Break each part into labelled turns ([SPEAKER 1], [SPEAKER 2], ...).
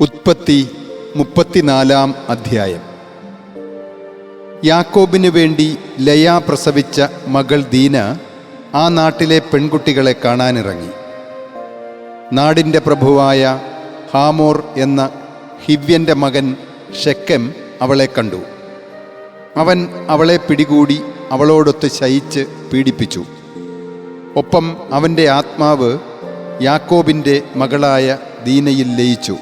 [SPEAKER 1] ഉത്പത്തി മുപ്പത്തിനാലാം അധ്യായം. യാക്കോബിന് വേണ്ടി ലയ പ്രസവിച്ച മകൾ ദീന ആ നാട്ടിലെ പെൺകുട്ടികളെ കാണാനിറങ്ങി. നാടിന്റെ പ്രഭുവായ ഹാമോർ എന്ന ഹിവ്യന്റെ മകൻ ഷെക്കം അവളെ കണ്ടു. അവൻ അവളെ പിടികൂടി അവളോടൊത്ത് ശയിച്ച് പീഡിപ്പിച്ചു. ഒപ്പം അവന്റെ ആത്മാവ് യാക്കോബിന്റെ മകളായ ദീനയിൽ ലയിച്ചു.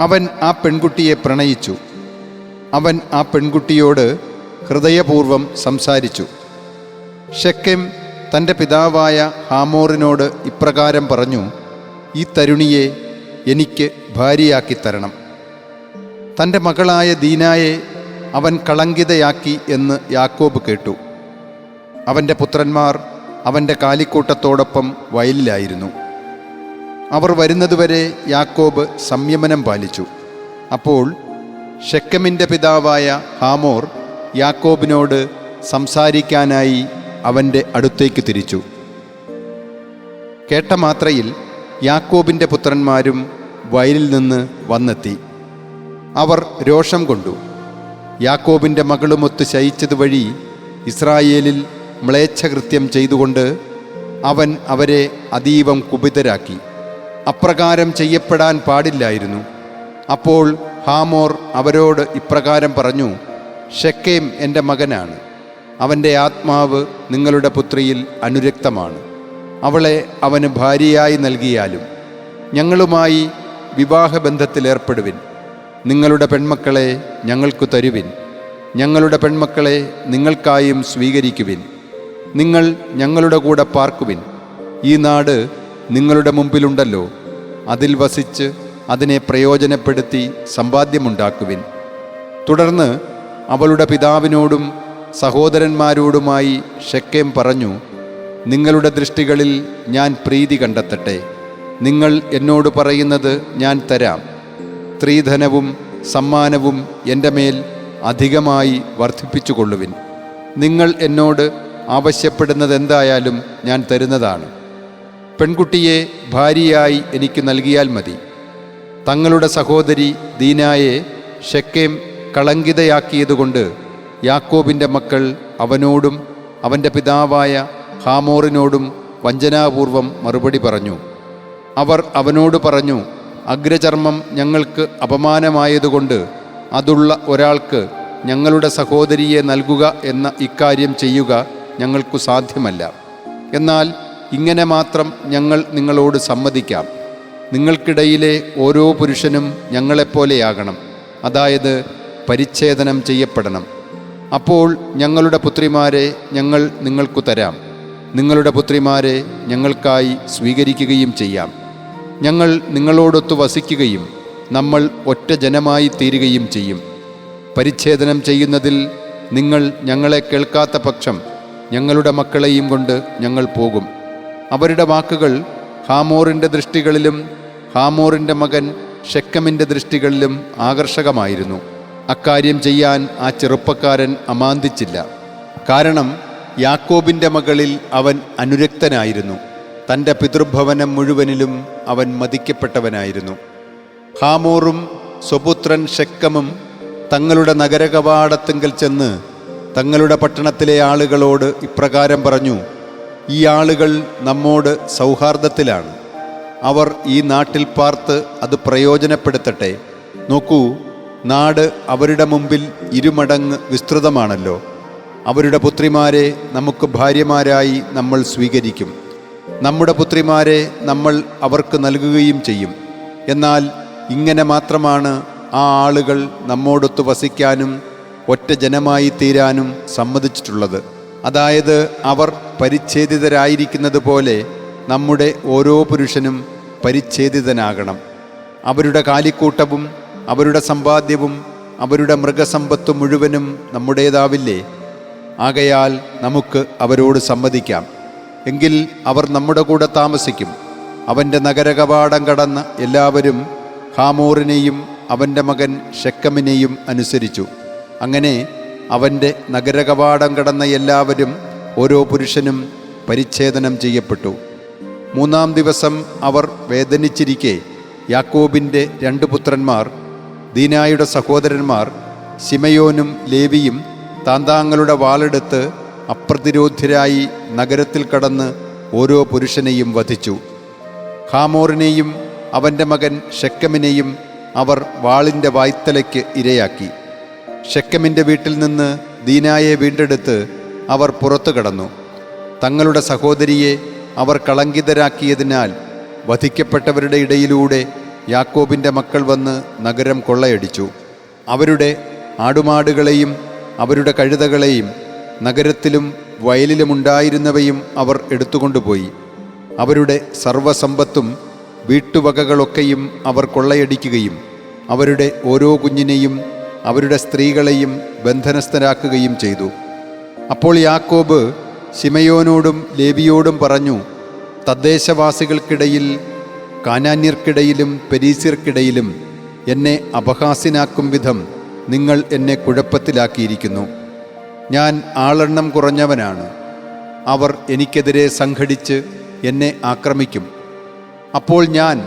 [SPEAKER 1] അവൻ ആ പെൺകുട്ടിയെ പ്രണയിച്ചു. അവൻ ആ പെൺകുട്ടിയോട് ഹൃദയപൂർവം സംസാരിച്ചു. ഷെക്കെം തന്റെ പിതാവായ ഹാമോറിനോട് ഇപ്രകാരം പറഞ്ഞു ഈ തരുണിയെ എനിക്ക് ഭാര്യയാക്കി തരണം തന്റെ മകളായ ദീനായെ അവൻ കളങ്കിതയാക്കി എന്ന് യാക്കോബ് കേട്ടു. അവന്റെ പുത്രന്മാർ അവന്റെ കാലിക്കൂട്ടത്തോടൊപ്പം വയലിലായിരുന്നു. അവർ വരുന്നതുവരെ യാക്കോബ് സംയമനം പാലിച്ചു. അപ്പോൾ ഷെക്കമിന്റെ പിതാവായ ഹാമോർ യാക്കോബിനോട് സംസാരിക്കാനായി അവന്റെ അടുത്തേക്ക് തിരിച്ചു. കേട്ട മാത്രയിൽ യാക്കോബിന്റെ പുത്രന്മാരും വയലിൽ നിന്ന് വന്നെത്തി. അവർ രോഷം കൊണ്ടു. യാക്കോബിന്റെ മകളുമൊത്ത് ശയിച്ചതുവഴി ഇസ്രായേലിൽ മ്ലേച്ഛകൃത്യം ചെയ്തുകൊണ്ട് അവൻ അവരെ അതീവം കുപിതരാക്കി. അപ്രകാരം ചെയ്യപ്പെടാൻ പാടില്ലായിരുന്നു. അപ്പോൾ ഹാമോർ അവരോട് ഇപ്രകാരം പറഞ്ഞു ഷെക്കേം എന്റെ മകനാണ്. അവന്റെ ആത്മാവ് നിങ്ങളുടെ പുത്രിയിൽ അനുരക്തമാണ്. അവളെ അവന് ഭാര്യയായി നൽകിയാലും ഞങ്ങളുമായി വിവാഹബന്ധത്തിലേർപ്പെടുവിൻ നിങ്ങളുടെ പെൺമക്കളെ ഞങ്ങൾക്കു തരുവിൻ. ഞങ്ങളുടെ പെൺമക്കളെ നിങ്ങൾക്കായും സ്വീകരിക്കുവിൻ. നിങ്ങൾ ഞങ്ങളുടെ കൂടെ പാർക്കുവിൻ. ഈ നാട് നിങ്ങളുടെ മുമ്പിലുണ്ടല്ലോ. അതിൽ വസിച്ച് അതിനെ പ്രയോജനപ്പെടുത്തി സമ്പാദ്യമുണ്ടാക്കുവിൻ. തുടർന്ന് അവളുടെ പിതാവിനോടും സഹോദരന്മാരോടുമായി ഷെക്കേം പറഞ്ഞു നിങ്ങളുടെ ദൃഷ്ടികളിൽ ഞാൻ പ്രീതി കണ്ടെത്തട്ടെ. നിങ്ങൾ എന്നോട് പറയുന്നത് ഞാൻ തരാം. സ്ത്രീധനവും സമ്മാനവും എന്റെ മേൽ അധികമായി വർദ്ധിപ്പിച്ചുകൊള്ളുവിൻ. നിങ്ങൾ എന്നോട് ആവശ്യപ്പെടുന്നത് എന്തായാലും ഞാൻ തരുന്നതാണ്. പെൺകുട്ടിയെ ഭാര്യയായി എനിക്ക് നൽകിയാൽ മതി. തങ്ങളുടെ സഹോദരി ദീനായെ ഷെക്കേം കളങ്കിതയാക്കിയതുകൊണ്ട് യാക്കോബിന്റെ മക്കൾ അവനോടും അവന്റെ പിതാവായ ഹാമോറിനോടും വഞ്ചനാപൂർവം മറുപടി പറഞ്ഞു. അവർ അവനോട് പറഞ്ഞു അഗ്രചർമ്മം ഞങ്ങൾക്ക് അപമാനമായതുകൊണ്ട് അതുള്ള ഒരാൾക്ക് ഞങ്ങളുടെ സഹോദരിയെ നൽകുക എന്ന ഇക്കാര്യം ചെയ്യുക ഞങ്ങൾക്കു സാധ്യമല്ല. എന്നാൽ ഇങ്ങനെ മാത്രം ഞങ്ങൾ നിങ്ങളോട് സമ്മതിക്കാം. നിങ്ങൾക്കിടയിലെ ഓരോ പുരുഷനും ഞങ്ങളെപ്പോലെയാകണം. അതായത് പരിച്ഛേദനം ചെയ്യപ്പെടണം. അപ്പോൾ ഞങ്ങളുടെ പുത്രിമാരെ ഞങ്ങൾ നിങ്ങൾക്കു തരാം. നിങ്ങളുടെ പുത്രിമാരെ ഞങ്ങൾക്കായി സ്വീകരിക്കുകയും ചെയ്യാം. ഞങ്ങൾ നിങ്ങളോടൊത്ത് വസിക്കുകയും നമ്മൾ ഒറ്റ ജനമായി തീരുകയും ചെയ്യും. പരിച്ഛേദനം ചെയ്യുന്നതിൽ നിങ്ങൾ ഞങ്ങളെ കേൾക്കാത്ത പക്ഷം ഞങ്ങളുടെ മക്കളെയും കൊണ്ട് ഞങ്ങൾ പോകും. അവരുടെ വാക്കുകൾ ഹാമോറിന്റെ ദൃഷ്ടികളിലും ഹാമോറിന്റെ മകൻ ഷെക്കമിന്റെ ദൃഷ്ടികളിലും ആകർഷകമായിരുന്നു. അക്കാര്യം ചെയ്യാൻ ആ ചെറുപ്പക്കാരൻ അമാന്തിച്ചില്ല. കാരണം യാക്കോബിന്റെ മകളിൽ അവൻ അനുരക്തനായിരുന്നു. തന്റെ പിതൃഭവനം മുഴുവനിലും അവൻ മതിക്കപ്പെട്ടവനായിരുന്നു. ഹാമോറും സ്വപുത്രൻ ഷെക്കമും തങ്ങളുടെ നഗരകവാടത്തിങ്കൽ ചെന്ന് തങ്ങളുടെ പട്ടണത്തിലെ ആളുകളോട് ഇപ്രകാരം പറഞ്ഞു ഈ ആളുകൾ നമ്മോട് സൗഹാർദ്ദത്തിലാണ്. അവർ ഈ നാട്ടിൽ പാർത്ത് അത് പ്രയോജനപ്പെടുത്തട്ടെ. നോക്കൂ നാട് അവരുടെ മുമ്പിൽ ഇരുമടങ്ങ് വിസ്തൃതമാണല്ലോ. അവരുടെ പുത്രിമാരെ നമുക്ക് ഭാര്യമാരായി നമ്മൾ സ്വീകരിക്കും. നമ്മുടെ പുത്രിമാരെ നമ്മൾ അവർക്ക് നൽകുകയും ചെയ്യും. എന്നാൽ ഇങ്ങനെ മാത്രമാണ് ആ ആളുകൾ നമ്മോടൊത്ത് വസിക്കാനും ഒറ്റ ജനമായി തീരാനും സമ്മതിച്ചിട്ടുള്ളത്. അതായത് അവർ പരിച്ഛേദിതരായിരിക്കുന്നത് പോലെ നമ്മുടെ ഓരോ പുരുഷനും പരിച്ഛേദിതനാകണം. അവരുടെ കാലിക്കൂട്ടവും അവരുടെ സമ്പാദ്യവും അവരുടെ മൃഗസമ്പത്ത് മുഴുവനും നമ്മുടേതാവില്ലേ? ആകയാൽ നമുക്ക് അവരോട് സമ്മതിക്കാം. എങ്കിൽ അവർ നമ്മുടെ കൂടെ താമസിക്കും. അവന്റെ നഗരകവാടം കടന്ന എല്ലാവരും ഹാമോറിനെയും അവന്റെ മകൻ ഷെക്കമിനെയും അനുസരിച്ചു. അങ്ങനെ അവന്റെ നഗരകവാടം കടന്ന എല്ലാവരും ഓരോ പുരുഷനും പരിച്ഛേദനം ചെയ്യപ്പെട്ടു. മൂന്നാം ദിവസം അവർ വേദനിച്ചിരിക്കെ യാക്കോബിന്റെ രണ്ട് പുത്രന്മാർ ദീനായുടെ സഹോദരന്മാർ ശിമയോനും ലേവിയും താന്താങ്ങളുടെ വാളെടുത്ത് അപ്രതിരോധ്യരായി നഗരത്തിൽ കടന്ന് ഓരോ പുരുഷനെയും വധിച്ചു. ഹാമോറിനെയും അവന്റെ മകൻ ഷെക്കമിനെയും അവർ വാളിന്റെ വായ്ത്തലയ്ക്ക് ഇരയാക്കി. ഷെക്കമിന്റെ വീട്ടിൽ നിന്ന് ദീനായെ വീണ്ടെടുത്ത് അവർ പുറത്തു കടന്നു. തങ്ങളുടെ സഹോദരിയെ അവർ കളങ്കിതരാക്കിയതിനാൽ വധിക്കപ്പെട്ടവരുടെ ഇടയിലൂടെ യാക്കോബിന്റെ മക്കൾ വന്ന് നഗരം കൊള്ളയടിച്ചു. അവരുടെ ആടുമാടുകളെയും അവരുടെ കഴുതകളെയും നഗരത്തിലും വയലിലുമുണ്ടായിരുന്നവയും അവർ എടുത്തുകൊണ്ടുപോയി. അവരുടെ സർവസമ്പത്തും വീട്ടുവകകളൊക്കെയും അവർ കൊള്ളയടിക്കുകയും അവരുടെ ഓരോ കുഞ്ഞിനെയും അവരുടെ സ്ത്രീകളെയും ബന്ധനസ്ഥരാക്കുകയും ചെയ്തു. അപ്പോൾ യാക്കോബ് ശിമയോനോടും ലേവിയോടും പറഞ്ഞു തദ്ദേശവാസികൾക്കിടയിൽ കാനാന്യർക്കിടയിലും പെരീസ്യർക്കിടയിലും എന്നെ അപഹാസ്യനാക്കും വിധം നിങ്ങൾ എന്നെ കുഴപ്പത്തിലാക്കിയിരിക്കുന്നു. ഞാൻ ആളെണ്ണം കുറഞ്ഞവനാണ്. അവർ എനിക്കെതിരെ സംഘടിച്ച് എന്നെ ആക്രമിക്കും. അപ്പോൾ ഞാൻ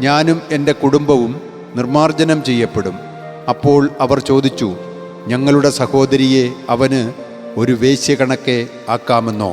[SPEAKER 1] ഞാനും എന്റെ കുടുംബവും നിർമ്മാർജനം ചെയ്യപ്പെടും. അപ്പോൾ അവർ ചോദിച്ചു ഞങ്ങളുടെ സഹോദരിയെ അവന് ഒരു വേശ്യ കണക്കെ ആക്കാമെന്നോ?